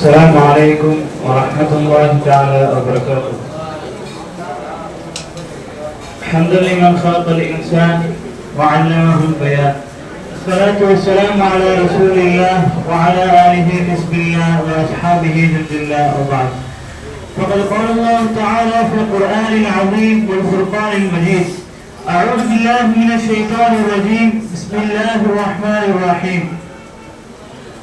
السلام عليكم ورحمة الله تعالى وبركاته. حمدا لمن خلق الإنسان وعلمه البيان. الصلاة والسلام على رسول الله وعلى آله حزب الله وأصحابه جند الله وبعد. فقد قال الله تعالى في القرآن العظيم والفرقان المجيد أعوذ بالله من الشيطان الرجيم. بسم الله الرحمن الرحيم.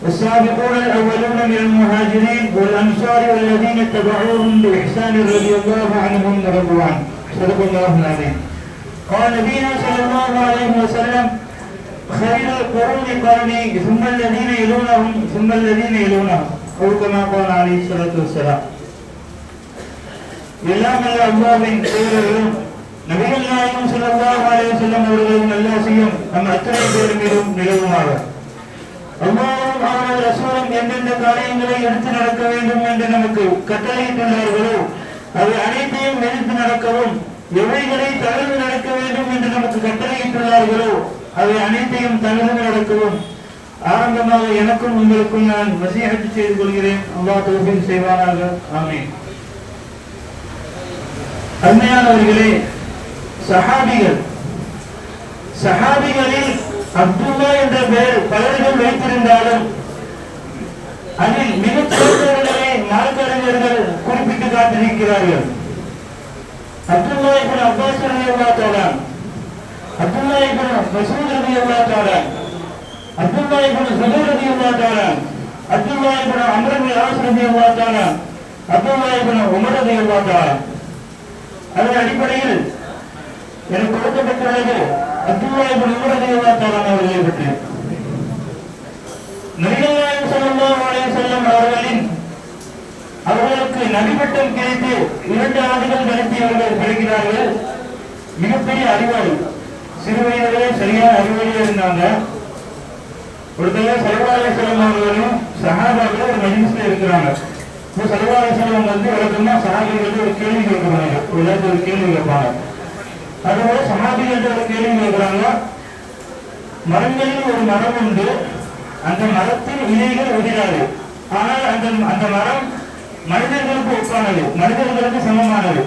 والسابقون الأولون من المهاجرين والأنصار والذين اتبعوهم بإحسان رضي الله عنهم ورضوا عنه صدق الله العظيم قال نبينا صلى الله عليه وسلم خير القرون قرني ثم الذين يلونهم ثم الذين يلونهم أو كما قال عليه الصلاة والسلام எல்லாம் அல்ல அல்லாவின் பேரர்களும் நபிகள் நாயகம் ஸல்லல்லாஹு அலைஹி வஸல்லம் அவர்களின் நல்லாசியும் நம் அத்தனை பேர் மீதும் நிலவுமாக அல்லாஹ்வும் அவரது ரசூலும் எந்தெந்த காரியங்களை எடுத்து நடக்க வேண்டும் என்று நமக்கு கட்டளையிட்டுள்ளார்களோ அவை அனைத்தையும் எதிர்த்து நடக்கவும் எவைகளை தளர்ந்து நடக்க வேண்டும் என்று நமக்கு கட்டளையிட்டுள்ளார்களோ அவை அனைத்தையும் தளர்ந்து நடக்கவும். ஆரம்பமாக எனக்கும் உங்களுக்கும் நான் வசியத்து செய்து கொள்கிறேன். அல்லா தௌஃபீக் செய்வானாக. ஆமீன். அருமையானவர்களே சஹாபிகள் சஹாபிகளில் அப்துல்லா என்ற பெயர் பலர்கள் வைத்திருந்தாலும் அதில் மிகச் சிறந்தவர்களை நாற்கறிஞர்கள் குறிப்பிட்டு காட்டிருக்கிறார்கள் அப்துல்லா இபின் அப்பாஸ் ரலியல்லாஹு தோழன் அப்துல்லா இபின் மசூத் ரலியல்லாஹு தோழன் அப்துல்லா இபின் ஜுபைர் ரலியல்லாஹு தஆலா Abdullah ibn Amr ibn Aas ரலியல்லாஹு தஆலா அப்துல்லா இபின் உமர் ரலியல்லாஹு தோழன் அதன் அடிப்படையில் எனக்கு கொடுக்கப்பட்டுள்ளது அப்துல்லா உமர் ரலியல்லாஹு அவர்களை பற்றி நபிகள் ஸல்லல்லாஹு அலைஹி வஸல்லம் அவர்களின் அவர்களுக்கு நபிபட்டம் கிடைத்து இரண்டு ஆண்டுகள் நடத்தி அவர்கள் கிடைக்கிறார்கள் மிகப்பெரிய அறிவாளி. சிறு வயதிலே சரியான அறிவாளியா இருந்தாங்க. ஒரு தடவை சலவாலை செல்லம் அவர்களும் சஹாபாக்கள் ஒரு மஜிஸ்ல இருக்கிறாங்க. இப்போ சலவாலை செல்லம் வந்து வழக்கமா சஹாபிகள் ஒரு கேள்வி கேட்கிறாங்க. ஒரு ஏதாச்சும் ஒரு கேள்வி கேட்பாங்க. அதுபோல சஹாபிகள்ட்ட ஒரு கேள்வி கேட்கிறாங்க மரங்களில் ஒரு மரம் உண்டு. அந்த மரத்தின் இலைகள் உதிராது. ஆனால் அந்த அந்த மரம் மனிதர்களுக்கு ஒப்பானது. மனிதர்களுக்கு சமமானது.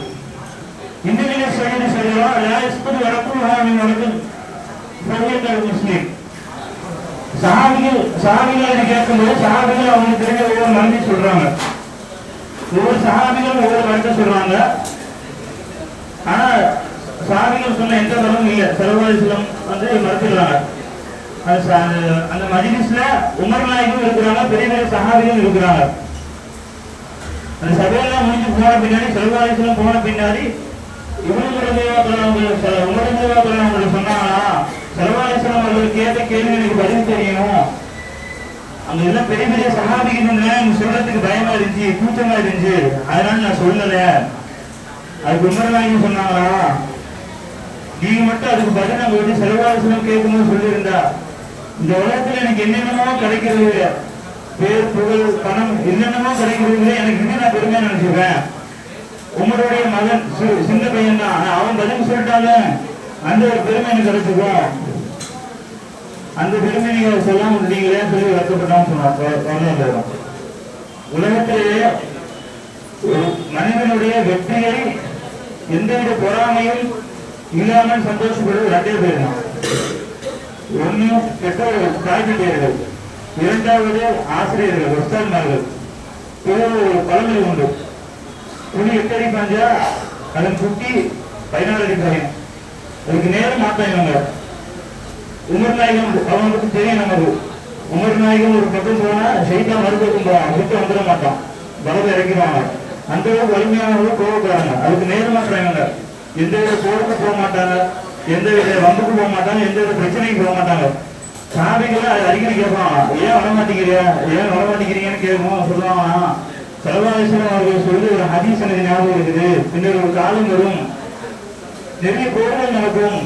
இந்த நிலை சொல்லி சொல்லலாம் லாயஸ்பது வரக்கும் ஹாமின் சொல்லியிருக்காரு முஸ்லீம். சஹாபிகள் சஹாபிகள் கேட்கும்போது சஹாபிகள் அவங்களுக்கு தெரிஞ்ச ஒவ்வொரு மருந்து சொல்றாங்க. ஒவ்வொரு சஹாபிகளும் ஒவ்வொரு மருந்து சொல்றாங்க. ஆனா சஹாபிகள் சொன்ன எந்த மரமும் இல்லை. சர்வாதிசலம் வந்து மறுத்துடுறாங்க அந்த- மஜிலிஸ்ல உமர் நாயகம் இருக்கிறாங்க பெரிய பெரிய சகாபிகளும் இருக்கிறாங்க. அந்த சபையெல்லாம் முடிஞ்சு போன பின்னாடி செல்வாரிசலம் போன பின்னாடி சொன்னாங்களா கேட்ட கேள்வி எனக்கு பதில் அங்க பெரிய பெரிய சகாபிகள் சொல்றதுக்கு பயமா இருந்துச்சு கூச்சமா இருந்துச்சு. அதனால நான் சொல்லல. அதுக்கு உமரநாயகம் சொன்னாங்களா நீங்க மட்டும் அதுக்கு பதில் நம்ம வந்து செலவாசனம் கேட்கணும்னு சொல்லியிருந்தா இந்த உலகத்துல எனக்கு என்னென்னமோ கிடைக்கிறது பேர் புகழ் பணம் என்னென்னமோ கிடைக்கிறது எனக்கு இன்னும் நான் பெருமையா நினைச்சிருக்கேன் உங்களுடைய மகன் சி- சின்ன பையன் தான் ஆனா அவன் பதில் சொல்லிட்டாலும் அந்த ஒரு பெருமை எனக்கு கிடைச்சிருக்கும் அந்த பெருமை நீங்க சொல்லாம நீங்களே சொல்லி வருத்தப்பட்டான்னு சொன்னாங்க உலகத்திலேயே ஒரு மனிதனுடைய வெற்றியை எந்தவித பொறாமையும் இல்லாமல் சந்தோஷப்படுவது ரெண்டே பேர் தான் ஒண்ணு கெட்ட தாய்கிட்டேர்கள் இரண்டாவது ஆசிரியர்கள் உஸ்தான்மார்கள் இது பழமொழி உண்டு. துணி எட்டடி பாஞ்சா அதன் குட்டி பதினாறு அடி பாயும் அதுக்கு நேரம் மாட்டாங்க உமர் நாயகம் அவங்களுக்கு தெரியும் நமக்கு உமர் நாயகம் ஒரு பக்கம் போனா சைத்தா மறுபக்கம் போவான் விட்டு வந்துட மாட்டான். பலத்தை இறக்கிடுவாங்க அந்த அளவுக்கு வலிமையானவர்கள் கோவப்படுறாங்க அதுக்கு நேரம் மாட்டுறாங்க எந்த வித போருக்கு போக மாட்டாங்க எந்த வித வம்புக்கு போக மாட்டாங்க எந்த வித பிரச்சனைக்கு போக மாட்டாங்க. சாமிகள் அது அடிக்கடி கேட்பான் ஏன் வர மாட்டேங்கிறியா ஏன் வர மாட்டேங்கிறீங்கன்னு கேட்கும் சொல்லுவாங்க சர்வாதேசம் அவர்கள் சொல்லி ஒரு ஹதீஸ் எனக்கு ஞாபகம் இருக்குது. பின்னர் ஒரு காலம் வரும். நிறைய போர்கள் நடக்கும்.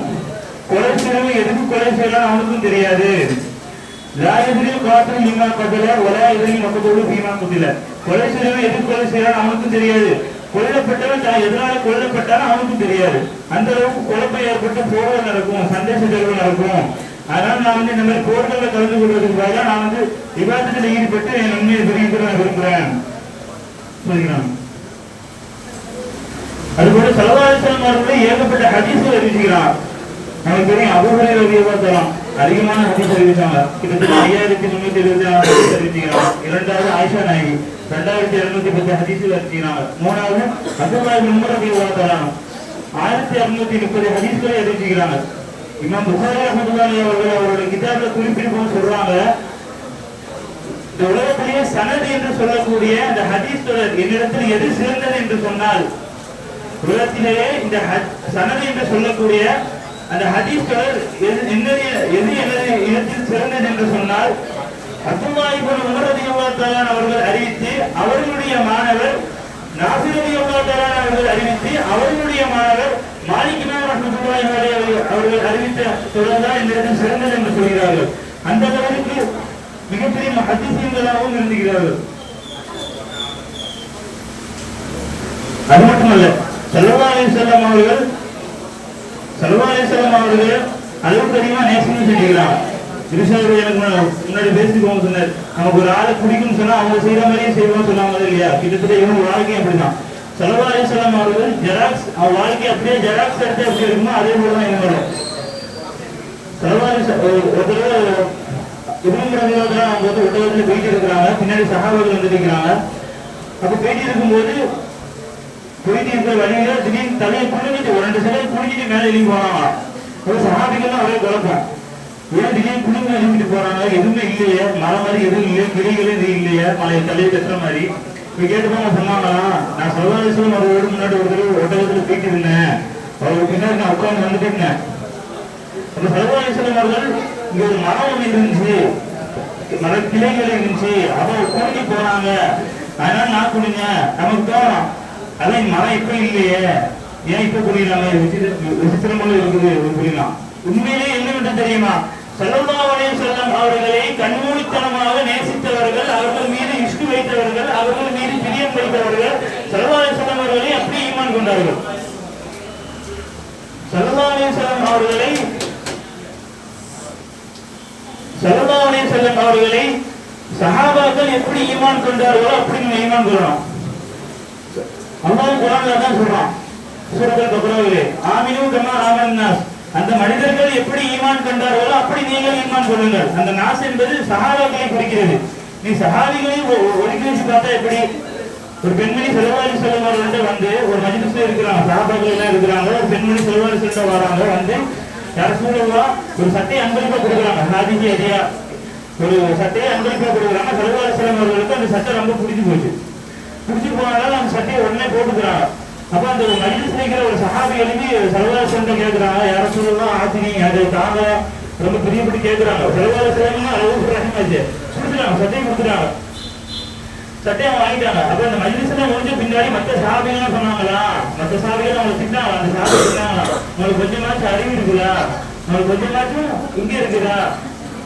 கொலை செய்யறவன் எதுக்கு கொலை செய்யலாம் அவனுக்கும் தெரியாது. ராயதிரில் காற்று லிமா கதல ஒரே எதிரில் மக்கத்தோடு பீமா குதில கொலை செய்யறவன் எதுக்கு கொலை செய்யலாம் அவனுக்கும் தெரியாது. கொல்லப்பட்டவன் தான் எதனால கொல்லப்பட்டாலும் அவனுக்கும் தெரியாது. அந்த அளவுக்கு குழப்பம் ஏற்பட்டு போர்கள் நடக்கும் சண்டை சச்சரவு நடக்கும். அதனால நான் வந்து இந்த மாதிரி போர்களில் கலந்து கொள்வதற்கு பதிலாக நான் வந்து விவாதத்தில் ஈடுபட்டு என் உண்மையை விரும்புகிறேன் நான் விரும்புகிறேன் சரிங்களா அதுபோல சலவாசனம் அவர்களை ஏகப்பட்ட ஹதீஸ்கள் அறிவிக்கிறார். நமக்கு தெரியும் அபுஹரை ரவியவா தரம் அதிகமான ஹதீஸ் அறிவிச்சாங்க கிட்டத்தட்ட ஐயாயிரத்தி முன்னூத்தி இருபது ஹதீஸ் அறிவிக்கிறாங்க இரண்டாவது ஆயிஷா நாயகி. ரெண்டாயிரத்தி இருநூத்தி பத்து ஹதீஸில் அறிவிக்கிறாங்க மூணாவது அப்துல்லாஹி உமர் ரவியவா தரம் ஆயிரத்தி அறுநூத்தி முப்பது ஹதீஸ்களை அறிவிக்கிறாங்க இமாம் புகாரி அஹமதுல்லாஹி அவர்கள் அவருடைய கிதாபில் குறிப்பிட்டு சொல்றாங்க இந்த உலகத்திலேயே சனது என்று சொல்லக்கூடிய அந்த ஹதீஸ் தொடர் என்னிடத்தில் எது சிறந்தது என்று சொன்னால் உலகத்திலேயே இந்த சனது என்று சொல்லக்கூடிய அந்த ஹதீஸ்கள் என்னுடைய எது எது எனது இடத்தில் சிறந்தது என்று சொன்னால் அப்துல்லா இப்னு அவர்கள் அறிவித்து அவர்களுடைய மாணவர் நாசிர் ரலியல்லாஹு அவர்கள் அறிவித்து அவர்களுடைய மாணவர் மாலிக் இமாம் அலைஹி அவர்கள் அறிவித்த தொடர்ந்தால் இந்த இடத்தில் சிறந்தது என்று சொல்கிறார்கள். அந்த அளவிற்கு மிகப்பெரிய அதிசயங்களாகவும் இருந்துகிறார்கள். அது மட்டுமல்ல சல்லா செல்லம் அவர்கள் சல்லா அவர்கள் அளவுக்கு அதிகமா நேசம் செஞ்சுக்கிறாங்க இருசாரு எனக்கு முன்னாடி பேசிக்கோங்க சொன்னார். நமக்கு ஒரு ஆளை பிடிக்கும்னு சொன்னா அவங்க செய்யற மாதிரியே செய்வோம்னு சொன்னாங்க இல்லையா? கிட்டத்தட்ட இவங்க வாழ்க்கையும் அப்படிதான் சல்லா அலிசல்லாம் அவர்கள் ஜெராக்ஸ் அவன் வாழ்க்கை அப்படியே ஜெராக்ஸ் எடுத்து எப்படி இருக்குமோ அதே போல தான் இவங்களோட சல்லா அலிச ஒரு தடவை இவங்க அவங்க வந்து ஒட்டகத்துல போயிட்டு இருக்கிறாங்க. பின்னாடி சகாபாக்கள் வந்துட்டு இருக்கிறாங்க. அப்ப போயிட்டு இருக்கும்போது போயிட்டு இருக்கிற வழியில திடீர்னு தலையை குளிஞ்சிட்டு ஒரு ரெண்டு சிலையை குளிஞ்சிட்டு மேலே எழுதி போனாங்க. ஒரு சகாபிகள் ஒரே குழப்பம். ஏன் திடீர்னு குளிங்க எழுதிட்டு போறாங்க? எதுவுமே இல்லையே. மலை மாதிரி எதுவும் இல்லையே. கிளிகளும் எதுவும் இல்லையே. மலை தலையை கட்டுற மாதிரி. இப்ப கேட்டுப்பாங்க சொன்னாங்களா? நான் சர்வாதேசம் ஒரு வீடு முன்னாடி ஒரு தடவை ஒட்டகத்துல போயிட்டு இருந்தேன் அவருக்கு பின்னாடி நான் உட்கார்ந்து வந்துட்டு இருந்தேன். அந்த சர்வாதேசம் அவர்கள் இங்க ஒரு மரம் ஒண்ணு இருந்துச்சு. மர கிளைகள் இருந்துச்சு. அவன் குடிஞ்சு போனாங்க. அதனால நான் குடிஞ்சேன் நமக்கு தோணும். அதான் மழை இப்ப இல்லையே. ஏன் இப்ப புரியலாமே? விசித்திரமாக இருக்குது புரியலாம். உண்மையிலே என்னவென்று தெரியுமா? செல்லல்லாவலே செல்லம். அவர்களை கண்மூடித்தனமாக நேசித்தவர்கள் அவர்கள் மீது இஷ்டு வைத்தவர்கள் அவர்கள் மீது பிரியம் வைத்தவர்கள் செல்லல்லாவலே செல்லம் அவர்களை அப்படி ஈமான் கொண்டார்கள். செல்லல்லாவலே செல்லம் அவர்களை செல்லல்லாவலே செல்லம் அவர்களை சஹாபாக்கள் எப்படி ஈமான் கொண்டார்களோ அப்படி ஈமான் கொள்ளணும். அல்லாஹ் குரான்ல தான் சொல்றான். சூரத்துல் பக்ராவிலே ஆமினு கமா ஆமன்னாஸ் அந்த மனிதர்கள் எப்படி ஈமான் கண்டார்களோ அப்படி நீங்கள் ஈமான் கொள்ளுங்கள். அந்த நாஸ் என்பது சஹாபாக்களை குறிக்கிறது. நீ சஹாபிகளை ஒருங்கிணைச்சு பார்த்தா எப்படி? ஒரு பெண்மணி செலவாரி செல்வர்கள்ட்ட வந்து ஒரு மஜிலிஸ்ல இருக்கிறாங்க. சஹாபாக்கள் எல்லாம் இருக்கிறாங்க. ஒரு பெண்மணி செலவாரி செல்ல வராங்க. வந்து யார ஒரு சட்டையை அன்பளிப்பா கொடுக்குறாங்க. ஹாதிஜி அதியா ஒரு சட்டையை அன்பளிப்பா கொடுக்குறாங்க. செலவாரி செல்வார்களுக்கு அந்த சட்டை ரொம்ப பிடிச்சு போச்சு. பிடிச்சி போனாலும் அந்த சட்டையை உடனே போட்டுக்கிறாங்க அப்ப அந்த மஜிலிஸ் இருக்கிற ஒரு சஹாபி எழுதி சலவார சென்ற கேட்கிறாங்க யார சொல்லலாம் ஆசினி அதை தாங்க. ரொம்ப பிரியப்பட்டு கேட்கிறாங்க சலவார செலவுன்னா அளவு பிரச்சனை கொடுத்துறாங்க சட்டையை கொடுத்துறாங்க சட்டையை வாங்கிட்டாங்க அப்ப அந்த மஜ்லிஸ்ல முடிஞ்ச பின்னாடி மத்த சாபிகள் சொன்னாங்களா? மத்த சாபிகள் அவங்க திட்டாங்க அந்த சாபி திட்டாங்களா உங்களுக்கு கொஞ்சமாச்சும் அறிவு இருக்குதா? உங்களுக்கு கொஞ்சமாச்சும் இங்க இருக்குதா?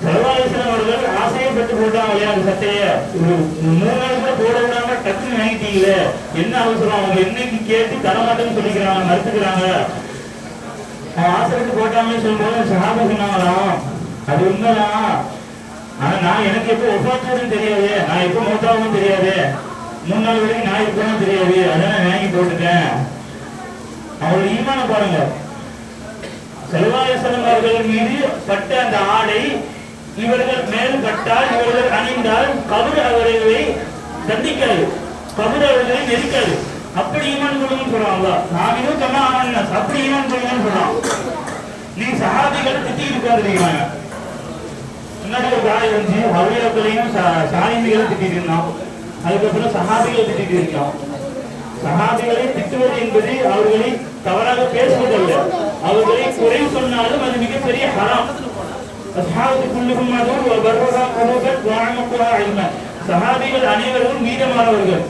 சர்வாலேசனம் அவர்கள் ஆசையப்பட்டு போட்டாங்க இல்லையா அந்த சட்டைய? ஒரு மூணு நாள் போட விடாம டக்குன்னு வாங்கிட்டீங்களே. என்ன அவசரம்? அவங்க என்னைக்கு கேட்டு தரமாட்டேன்னு சொல்லிக்கிறாங்க மறுத்துக்கிறாங்க. அவன் ஆசைப்பட்டு போட்டாங்கன்னு சொல்லும்போது சஹாபா சொன்னாங்களாம் அது உண்மைதான். ஆனா நான் எனக்கு எப்போ ஒப்பாத்துவதும் தெரியாது. நான் எப்போ மூத்தாவும் தெரியாது. மூணு நாள் வரைக்கும் நான் இருப்பேன்னு தெரியாது. அதான் நான் வாங்கி போட்டுட்டேன். அவங்களோட ஈமான பாருங்க. செல்வாயசனம் அவர்கள் மீது பட்ட அந்த ஆடை இவர்கள் மேல் பட்டால் இவர்கள் அணிந்தால் கபர் அவர்களை சந்திக்காது கபர் அவர்களை நெருக்காது அப்படி ஈமான் கொள்ளுங்கன்னு சொல்றாங்க இதுவும் சொன்னா ஆமன் அப்படி ஈமான் கொள்ளுங்கன்னு சொல்றான். நீ சஹாபிகளை திட்டி உட்காந்துருக்கிறாங்க முன்னாடி ஒரு காய் வந்து அவையாக்களையும் சாலிமிகளை திட்டிட்டு இருந்தான். அதுக்கப்புறம் சஹாபிகளை திட்டிட்டு இருக்கான். சஹாபிகளை திட்டுவது என்பது அவர்களை தவறாக பேசுவதல்ல. அவர்களை குறை சொன்னாலும் அது மிகப்பெரிய ஹராம். சஹாபி குல்லுகும் மதுர் ஒரு பர்ரஹா குலூபத் வ அழிம. சஹாபிகள் அனைவரும் மீதமானவர்கள்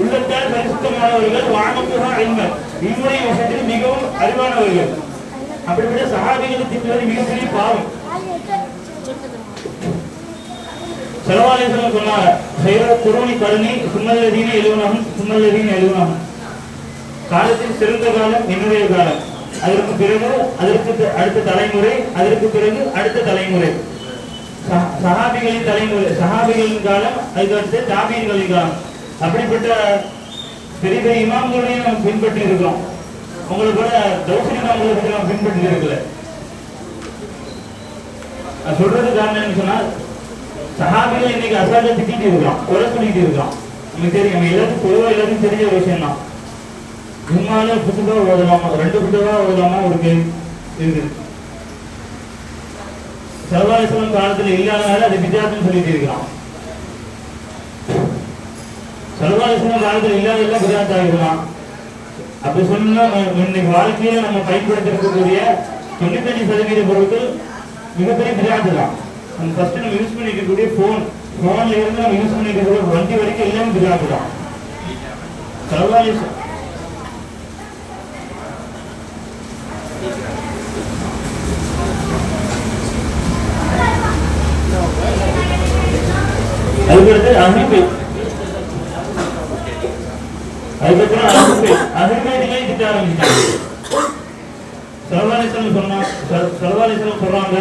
உள்ளத்தால் பரிசுத்தமானவர்கள் வானக்குஹா அழிம. இம்முறை விஷயத்தில் மிகவும் அறிவானவர்கள். அப்படிப்பட்ட சஹாபிகளை திட்டுவது மிகப்பெரிய பாவம். செலவாலேசனம் சொன்னாங்க செய்கிற குருணி கருணி சுமல்லதீன எழுவனாகும் சுமல்லதீன எழுவனாகும். காலத்தில் சிறந்த காலம் என்னுடைய காலம். அதற்கு பிறகு அதற்கு த- அடுத்த தலைமுறை அதற்கு பிறகு அடுத்த தலைமுறை. சஹ- சஹாபிகளின் தலைமுறை சஹாபிகளின் காலம் அதுக்கு அடுத்து தாபீன்களின் காலம். அப்படிப்பட்ட பெரிய பெரிய இமாம்களையும் நம்ம பின்பற்றி இருக்கோம் உங்களுக்கு கூட தௌசரி இமாம்களை பற்றி நம்ம பின்பற்றி இருக்கல சொல்றது காரணம் என்ன சொன்னா சஹாபிகள் இன்னைக்கு அசாத திட்டிட்டு இருக்கிறோம் குறை சொல்லிட்டு இருக்கிறோம் நமக்கு தெரியும் நம்ம எல்லாத்துக்கும் பொதுவாக எல்லாத்துக்கும் தெரிஞ்ச விஷயம் தான் ஜும்மால புத்தகம் ஓதலாமா ரெண்டு புத்தகம் ஓதலாமா ஒரு கேள்வி இருக்குது சர்வாலேஸ்வரம் காலத்துல இல்லாதனால அது வித்தியாசம் சொல்லிட்டு இருக்கிறான் சர்வாலேஸ்வரம் காலத்துல இல்லாததெல்லாம் வித்தியாசம் ஆகிடலாம் அப்படி சொன்னா இன்னைக்கு வாழ்க்கையில நம்ம பயன்படுத்திருக்கக்கூடிய தொண்ணூத்தஞ்சு சதவீத பொருட்கள் மிகப்பெரிய விளையாட்டு தான் நம்ம ஃபர்ஸ்ட் நம்ம யூஸ் பண்ணிக்கக்கூடிய போன் ஃபோன் ஃபோன்ல இருந்து நம்ம யூஸ் பண்ணிக்கக்கூடிய வண்டி வரைக்கும் எல்லாமே விளையாட்டு தான் சர்வாலேஸ்வரம் அதுக்கடுத்து அகிபை அதுக்கப்புறம் அகிபை அகிபைகளே திட்ட ஆரம்பிச்சிட்டாங்க சர்வாலேஸ்வரம் சொன்னா சர்வாலேஸ்வரம் சொல்றாங்க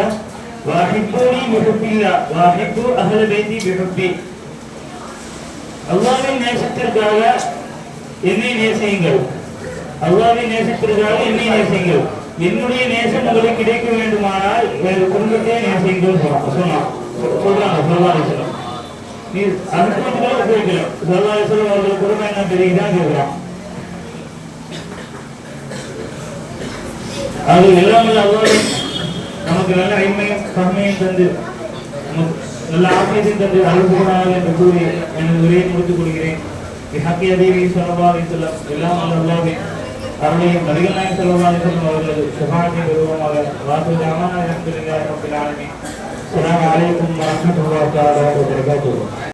வாஹிப்பூனி பிஹுப்பில்லா வாஹிப்பு அஹ்ல பைத்தி பிஹுப்பி அல்லாஹ்வின் நேசத்திற்காக என்னை நேசியுங்கள் அல்லாஹ்வின் நேசத்திற்காக என்னை நேசியுங்கள் என்னுடைய நேசம் உங்களுக்கு கிடைக்க வேண்டுமானால் வேறு குடும்பத்தையே நேசியுங்கள் சொல்றான் சொன்னான் சொல்றாங்க சர்வாலேஸ்வரம் நீ அனுபவத்துக்காக உபயோகிக்கலாம் சர்வாலேஸ்வரம் அவர்கள் குடும்பம் என்ன தெரியுதான் கேட்கிறான். அது எல்லாமே அல்லாஹ் நமக்கு நல்ல ஐமையும் கம்மையும் தந்து நல்ல ஆசியத்தையும் தந்து அழுகுணாக என்று கூறி எனது உரையை முடித்துக் கொள்கிறேன். ஹக்கி அதீவி சொல்லவாதி செல்லம் எல்லாம் அல்ல அல்லாவே அருளையும் நபிகள் நாயகம் சொல்லவாதி அவர்கள் அவர்களது சுகாஜி விருவமாக வாசு ஜாமான அலமதுல்லாஹி ரப்பில் ஆலமீன் அஸ்ஸலாமு அலைக்கும் வரஹ்மத்துல்லாஹி